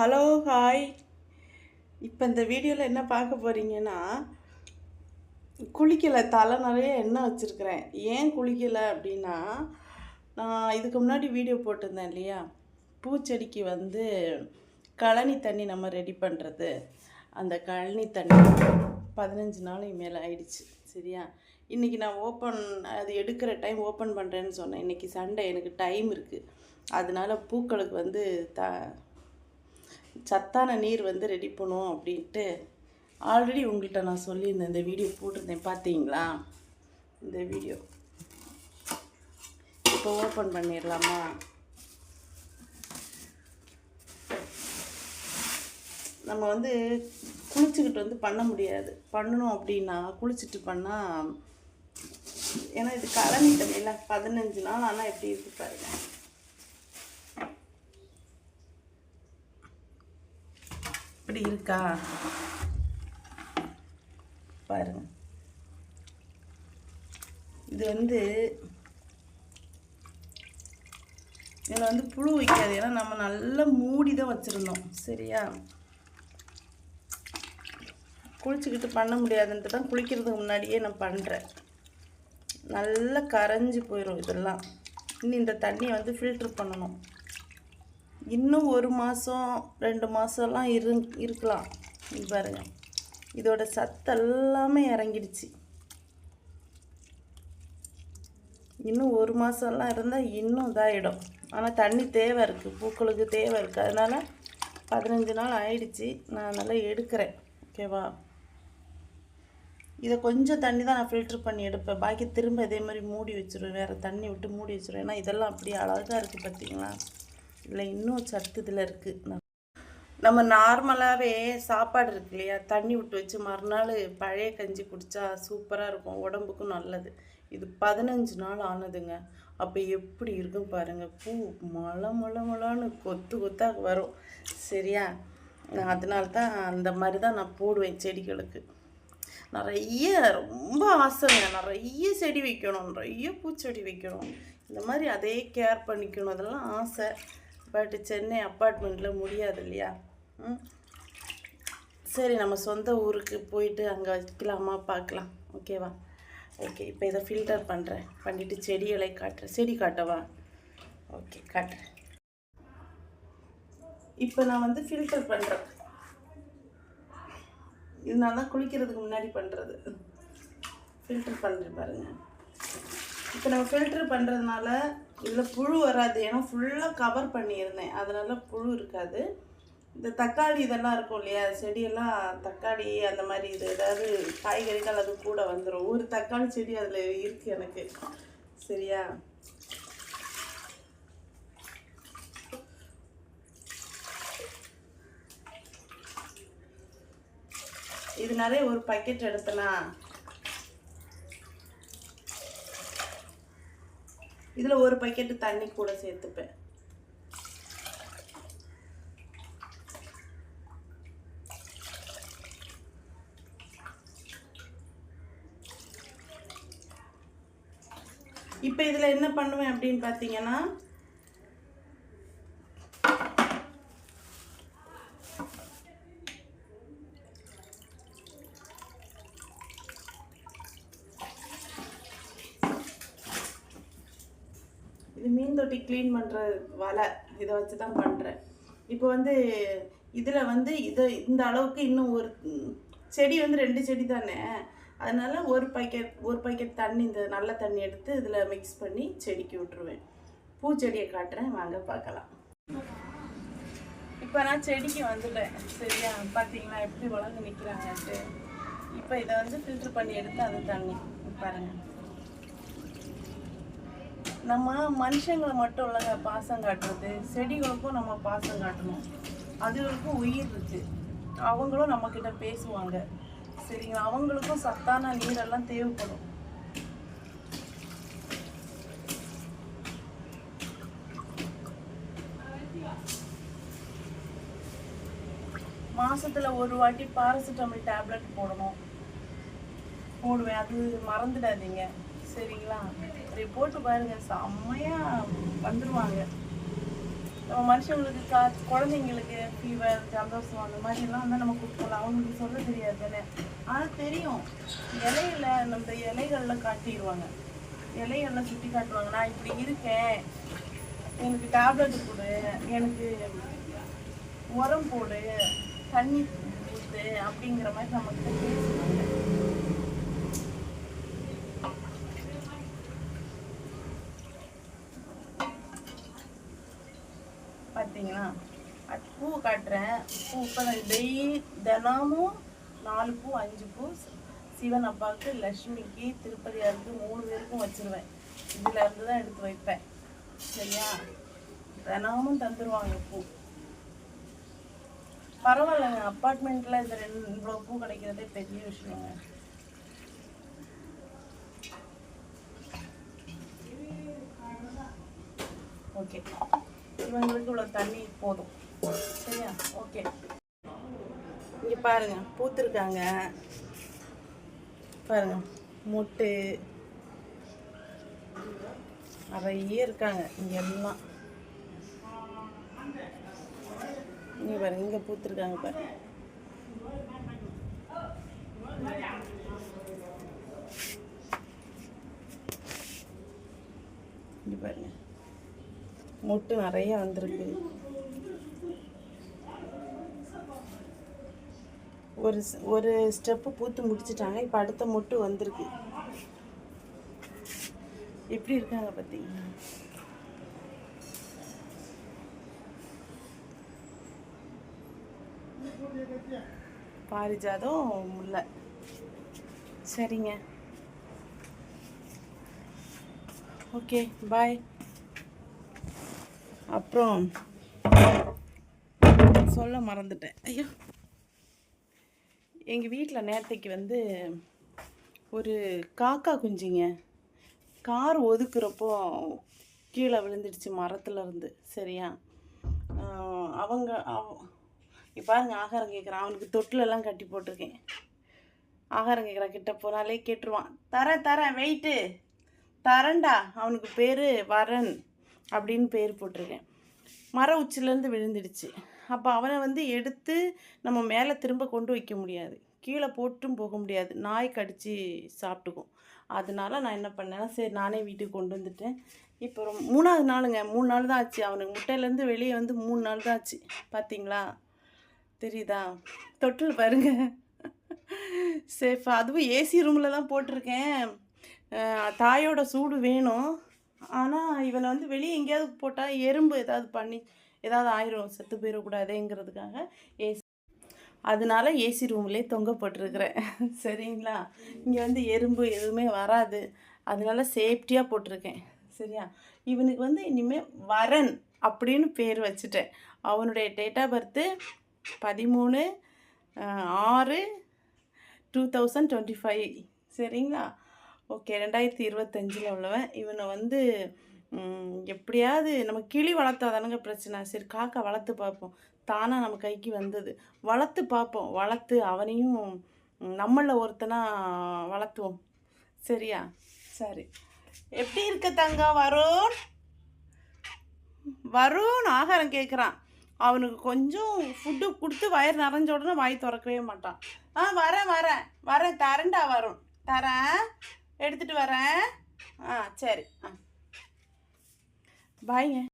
Hello hi. இப்போ இந்த வீடியோவில் என்ன பார்க்க போகிறீங்கன்னா குளிக்கலை தலை நிறைய எண்ணெய் வச்சுருக்கிறேன். ஏன் குளிக்கலை அப்படின்னா நான் இதுக்கு முன்னாடி வீடியோ போட்டிருந்தேன் இல்லையா? பூச்செடிக்கு வந்து கழனி தண்ணி நம்ம ரெடி பண்ணுறது அந்த கழனி தண்ணி பதினஞ்சு நாளைக்கு மேலே ஆயிடுச்சு சரியா? இன்றைக்கி நான் ஓப்பன் அது எடுக்கிற டைம் ஓப்பன் பண்ணுறேன்னு சொன்னேன். இன்றைக்கி சண்டே எனக்கு டைம் இருக்குது அதனால பூக்களுக்கு வந்து த சத்தான நீர் வந்து ரெடி பண்ணுவோம் அப்படின்ட்டு ஆல்ரெடி உங்கள்கிட்ட நான் சொல்லியிருந்தேன். இந்த வீடியோ போட்டிருந்தேன். பார்த்தீங்களா? இந்த வீடியோ இப்போ ஓப்பன் பண்ணிடலாமா? நம்ம வந்து குளிச்சுக்கிட்டு வந்து பண்ண முடியாது. பண்ணணும் அப்படின்னா குளிச்சுட்டு பண்ணால் ஏன்னா இது கழனி தண்ணியில் பதினஞ்சு நாள் ஆனால் எப்படி இருக்கு பாருங்கள் இப்படி இருக்கா? பாருங்க. இது வந்து இதில் வந்து புழு வைக்காது. ஏன்னா நம்ம நல்லா மூடி தான் வச்சுருந்தோம். சரியா? குளிச்சுக்கிட்டு பண்ண முடியாதுன்ட்டு தான் குளிக்கிறதுக்கு முன்னாடியே நான் பண்ணுறேன் நல்லா கரைஞ்சி போயிடும் இதெல்லாம். இன்னும் இந்த தண்ணியை வந்து ஃபில்ட்ரு பண்ணணும். இன்னும் ஒரு மாதம் ரெண்டு மாதம்லாம் இரு இருக்கலாம். பாருங்கள் இதோட சத்து எல்லாமே இறங்கிடுச்சு. இன்னும் ஒரு மாதம்லாம் இருந்தால் இன்னும் இதாகிடும் ஆனால் தண்ணி தேவை இருக்குது பூக்களுக்கு தேவை இருக்குது அதனால் பதினஞ்சு நாள் ஆயிடுச்சு. நான் அதனால் எடுக்கிறேன். ஓகேவா இதை கொஞ்சம் தண்ணி தான் நான் ஃபில்ட்ரு பண்ணி எடுப்பேன். பாக்கி திரும்ப இதே மாதிரி மூடி வச்சுருவேன். வேறு தண்ணி விட்டு மூடி வச்சிருவேன். ஏன்னா இதெல்லாம் அப்படியே அழகாக இருக்குது பார்த்தீங்களா இதில் இன்னும் சத்து இதில் இருக்குது நம்ம நார்மலாகவே சாப்பாடு இருக்கு இல்லையா? தண்ணி விட்டு வச்சு மறுநாள் பழைய கஞ்சி குடித்தா சூப்பராக இருக்கும். உடம்புக்கும் நல்லது. இது பதினஞ்சு நாள் ஆனதுங்க. அப்போ எப்படி இருக்கும் பாருங்கள் பூ மொள மொள மழான்னு கொத்து கொத்தாக வரும். சரியா? அதனால தான் அந்த மாதிரி தான் நான் போடுவேன் செடிகளுக்கு. நிறைய ரொம்ப ஆசைங்க. நிறைய செடி வைக்கணும். நிறைய பூச்செடி வைக்கணும். இந்த மாதிரி அதே கேர் பண்ணிக்கணும். அதெல்லாம் ஆசை. பட் சென்னை அப்பார்ட்மெண்ட்டில் முடியாது இல்லையா ம். சரி நம்ம சொந்த ஊருக்கு போயிட்டு அங்கே வைக்கலாமா? பார்க்கலாம். ஓகேவா ஓகே இப்போ இதை ஃபில்டர் பண்ணுறேன் பண்ணிவிட்டு செடிகளை காட்டுறேன். செடி காட்டவா? ஓகே காட்டுறேன். இப்போ நான் வந்து ஃபில்டர் பண்ணுறேன் இது நான் தான் குளிக்கிறதுக்கு முன்னாடி பண்ணுறது ஃபில்டர் பண்ணுறேன் பாருங்கள் இப்போ நம்ம ஃபில்டர் பண்ணுறதுனால இதில் புழு வராது. ஏன்னா ஃபுல்லாக கவர் பண்ணியிருந்தேன். அதனால் புழு இருக்காது. இந்த தக்காளி இதெல்லாம் இருக்கும் இல்லையா? செடியெல்லாம் தக்காளி அந்த மாதிரி இது ஏதாவது காய்கறிகள் அது கூட வந்துடும் ஒரு தக்காளி செடி அதில் இருக்குது எனக்கு. சரியா? இது நிறைய ஒரு பக்கெட் எடுத்தனா? இதில் ஒரு பக்கெட்டு தண்ணி கூட சேர்த்துப்பேன். இப்போ இதில் என்ன பண்ணுவேன் அப்படின்னு பார்த்தீங்கன்னா இது மீன் தொட்டி க்ளீன் பண்ணுற வலை இதை வச்சு தான் பண்ணுறேன் இப்போ வந்து இதில் வந்து இதை இந்த அளவுக்கு இன்னும் ஒரு செடி வந்து ரெண்டு செடி தானே? அதனால் ஒரு பாக்கெட் ஒரு பாக்கெட் தண்ணி இந்த நல்ல தண்ணி எடுத்து இதில் மிக்ஸ் பண்ணி செடிக்கு விட்டுருவேன். பூச்செடியை காட்டுறேன் வாங்க பார்க்கலாம். இப்போ நான் செடிக்கு வந்துட்டேன். சரியா? பார்த்தீங்களா எப்படி வளர்ந்து நிற்கிறாங்கன்ட்டு இப்போ இதை வந்து ஃபில்ட்ரு பண்ணி எடுத்து அது தண்ணி பாருங்கள் நம்ம மனுஷங்களை மட்டும் இல்லைங்க பாசம் காட்டுறது செடிகளுக்கும் நம்ம பாசம் காட்டணும். அதுகளுக்கும் உயிர் இருக்கு. அவங்களும் நம்ம கிட்ட பேசுவாங்க. சரிங்களா? அவங்களுக்கும் சத்தான நீரெல்லாம் தேவைப்படும். மாசத்துல ஒரு வாட்டி பாராசிட்டமல் டேப்லெட் போடணும். போடுவேன். அது மறந்துடாதீங்க. சரிங்களா? அப்படி போட்டு பாருங்க செம்மையா வந்துருவாங்க. நம்ம மனுஷங்களுக்கு கா குழந்தைங்களுக்கு ஃபீவர் ஜலதோஷம் அந்த மாதிரிலாம் வந்து நம்ம கொடுக்கலாம் அவங்களுக்கு சொல்ல தெரியாது தானே? ஆனால் தெரியும். இலையில நம்ம இலைகளில் காட்டிடுவாங்க. இலைகளில் சுட்டி காட்டுவாங்க. நான் இப்படி இருக்கேன். எனக்கு டேப்லெட் கொடு. எனக்கு உரம் போடு. தண்ணி ஊற்று அப்படிங்கிற மாதிரி நம்மக்கிட்ட ஓகேங்களா பார்த்தீங்களா பூ காட்டுறேன். பூ இப்போ டெய்லி தினமும் நாலு பூ அஞ்சு பூ சிவன் அப்பாவுக்கு லக்ஷ்மிக்கு திருப்பதியாருக்கு மூணு பேருக்கும் வச்சிருவேன். இதுல இருந்து தான் எடுத்து வைப்பேன். சரியா? தினமும் தந்துருவாங்க பூ. பரவாயில்லைங்க. அப்பார்ட்மெண்ட்டில் இந்த ரெண்டு இவ்வளோ பூ கிடைக்கிறதே பெரிய விஷயங்க. ஓகே. இவங்களுக்கு இவ்வளோ தண்ணி போதும். சரியா? ஓகே இங்கே பாருங்க பூத்துருக்காங்க. பாருங்க மொட்டு. நிறைய இருக்காங்க இங்கே எல்லாம். இங்கே பாருங்க இங்கே பூத்துருக்காங்க பாருங்க இங்கே பாருங்க மொட்டு நிறைய வந்திருக்கு. ஒரு ஒரு ஸ்டெப்பு பூத்து முடிச்சிட்டாங்க. இப்போ அடுத்த மொட்டு வந்திருக்கு. எப்படி இருக்காங்க பார்த்தீங்கன்னா பாரிஜாதம் முல்லை. சரிங்க. Okay bye. அப்புறம் சொல்ல மறந்துட்டேன். ஐயோ. எங்கள் வீட்டில் நேரத்தைக்கு வந்து ஒரு காக்கா குஞ்சுங்க. கார் ஒதுக்குறப்போ கீழே விழுந்துடுச்சு மரத்துலேருந்து சரியா? அவங்க அவ- பாருங்க ஆகாரம் கேட்குறான் அவனுக்கு தொட்டிலெல்லாம் கட்டி போட்டிருக்கேன். ஆகாரம் கேட்குறான் கிட்ட போனாலே கேட்டுருவான். தரேன் தரேன் வெயிட்டு தரேன்டா. அவனுக்கு பேர் வரன். அப்படின்னு பேர் போட்டிருக்கேன். மர உச்சிலேருந்து விழுந்துடுச்சு. அப்போ அவனை வந்து எடுத்து நம்ம மேலே திரும்ப கொண்டு வைக்க முடியாது. கீழே போட்டும் போக முடியாது. நாய் கடித்து சாப்பிட்டுக்கும். அதனால நான் என்ன பண்ணேன்னா சரி நானே வீட்டுக்கு கொண்டு வந்துட்டேன். இப்போ ரொம்ப மூணாவது நாளுங்க. மூணு நாள் தான் ஆச்சு. அவனுக்கு முட்டையிலேருந்து வெளியே வந்து மூணு நாள் தான் ஆச்சு. பார்த்தீங்களா தெரியுதா? தொட்டில் பாருங்க. சேஃபா. அதுவும் ஏசி ரூமில் தான் போட்டிருக்கேன். தாயோட சூடு வேணும். ஆனால் இவனை வந்து வெளியே எங்கேயாவது போட்டால் எறும்பு ஏதாவது பண்ணி ஏதாவது ஆயிரும் செத்து போயிடக்கூடாதேங்கிறதுக்காக ஏசி அதனால ஏசி ரூம்லேயே தொங்க போட்டிருக்கிறேன். சரிங்களா? இங்கே வந்து எறும்பு எதுவுமே வராது. அதனால சேஃப்டியாக போட்டிருக்கேன். சரியா? இவனுக்கு வந்து இனிமேல் வரன் அப்படின்னு பேர் வச்சுட்டேன். அவனுடைய டேட் ஆஃப் பர்த்து பதிமூணு ஆறு டூ தௌசண்ட் டுவெண்ட்டி ஃபைவ் சரிங்களா? ஓகே ரெண்டாயிரத்தி இருபத்தஞ்சில் உள்ளவன். இவனை வந்து எப்படியாவது நம்ம கிளி வளர்த்தாதானுங்க பிரச்சனை. சரி காக்கா வளர்த்து பார்ப்போம். தானாக நம்ம கைக்கு வந்தது. வளர்த்து பார்ப்போம். வளர்த்து அவனையும் நம்மளில் ஒருத்தனாக வளர்த்துவோம். சரியா? சரி. எப்படி இருக்க தங்கா வருண்? வருண் ஆகாரம் கேட்குறான் அவனுக்கு கொஞ்சம் ஃபுட்டு கொடுத்து வயிறு நிறைஞ்ச உடனே வாய் திறக்கவே மாட்டான். ஆ வரேன் வரேன். வரேன் தரண்டா வரும் தரேன். எடுத்துட்டு வரேன். ஆ சரி. ஆ. பாய்ங்க